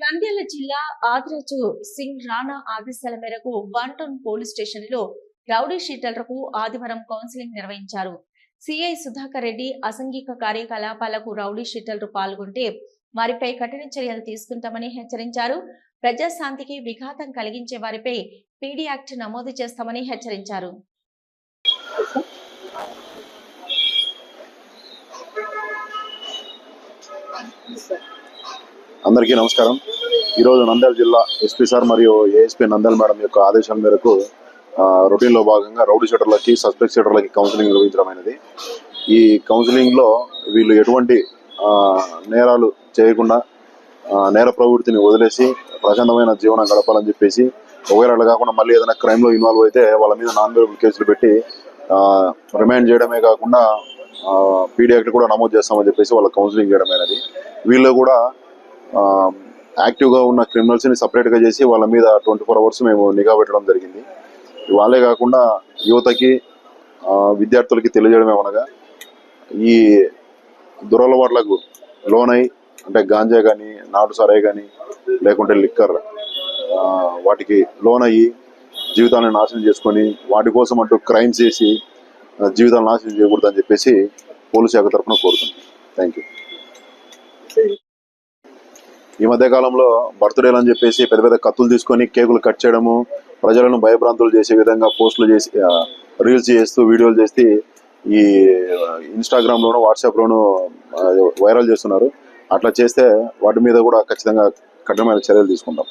నంద్యాల జిల్లా ఆదిరాజు సింగ్ రాణా ఆదేశాల మేరకు వన్ టౌన్ పోలీస్ స్టేషన్లో రౌడీ షీటర్లకు ఆదివారం కౌన్సిలింగ్ నిర్వహించారు. సిఐ సుధాకర్ రెడ్డి అసంఘిక కార్యకలాపాలకు రౌడీ షీటర్లు పాల్గొంటే వారిపై కఠిన చర్యలు తీసుకుంటామని హెచ్చరించారు. ప్రజాశాంతికి విఘాతం కలిగించే వారిపై పీడీ యాక్ట్ నమోదు చేస్తామని హెచ్చరించారు. అందరికీ నమస్కారం. ఈరోజు నంద్యాల జిల్లా ఎస్పీ సార్ మరియు ఏఎస్పీ నంద్యాల మేడం యొక్క ఆదేశాల మేరకు రొటీన్లో భాగంగా రౌడీ షీటర్లకి సస్పెక్ట్ షీటర్లకి కౌన్సిలింగ్ నిర్వహించడమైనది. ఈ కౌన్సిలింగ్లో వీళ్ళు ఎటువంటి నేరాలు చేయకుండా నేర ప్రవృత్తిని వదిలేసి ప్రశాంతమైన జీవనం గడపాలని చెప్పేసి ఒకవేళ కాకుండా మళ్ళీ ఏదైనా క్రైమ్లో ఇన్వాల్వ్ అయితే వాళ్ళ మీద నాన్ వేరబుల్ కేసులు పెట్టి రిమాండ్ చేయడమే కాకుండా పీడియాక్ట్ కూడా నమోదు చేస్తామని చెప్పేసి వాళ్ళ కౌన్సిలింగ్ చేయడమైనది. వీళ్ళు కూడా యాక్టివ్గా ఉన్న క్రిమినల్స్ని సపరేట్గా చేసి వాళ్ళ మీద ట్వంటీ ఫోర్ అవర్స్ మేము నిఘా పెట్టడం జరిగింది. వాళ్ళే కాకుండా యువతకి విద్యార్థులకి తెలియజేయడం ఏమనగా ఈ దురలవాట్లకు లోనై అంటే గాంజా కానీ నాటు సరాయి కానీ లేకుంటే లిక్కర్ వాటికి లోన్ అయ్యి జీవితాలను నాశనం చేసుకొని వాటి కోసం అంటూ క్రైమ్ చేసి జీవితాలు జీవితాలను నాశనం చేయకూడదని చెప్పేసి పోలీస్ శాఖ తరఫున కోరుతుంది థ్యాంక్ యూ ఈ మధ్య కాలంలో బర్త్డేలు అని చెప్పేసి పెద్ద పెద్ద కత్తులు తీసుకొని కేకులు కట్ చేయడము ప్రజలను భయభ్రాంతులు చేసే విధంగా పోస్టులు చేసి రీల్స్ చేస్తూ వీడియోలు చేసి ఈ ఇన్స్టాగ్రామ్లోను వాట్సాప్లోను వైరల్ చేస్తున్నారు. అట్లా చేస్తే వాటి మీద కూడా ఖచ్చితంగా కఠినమైన చర్యలు తీసుకుంటాం.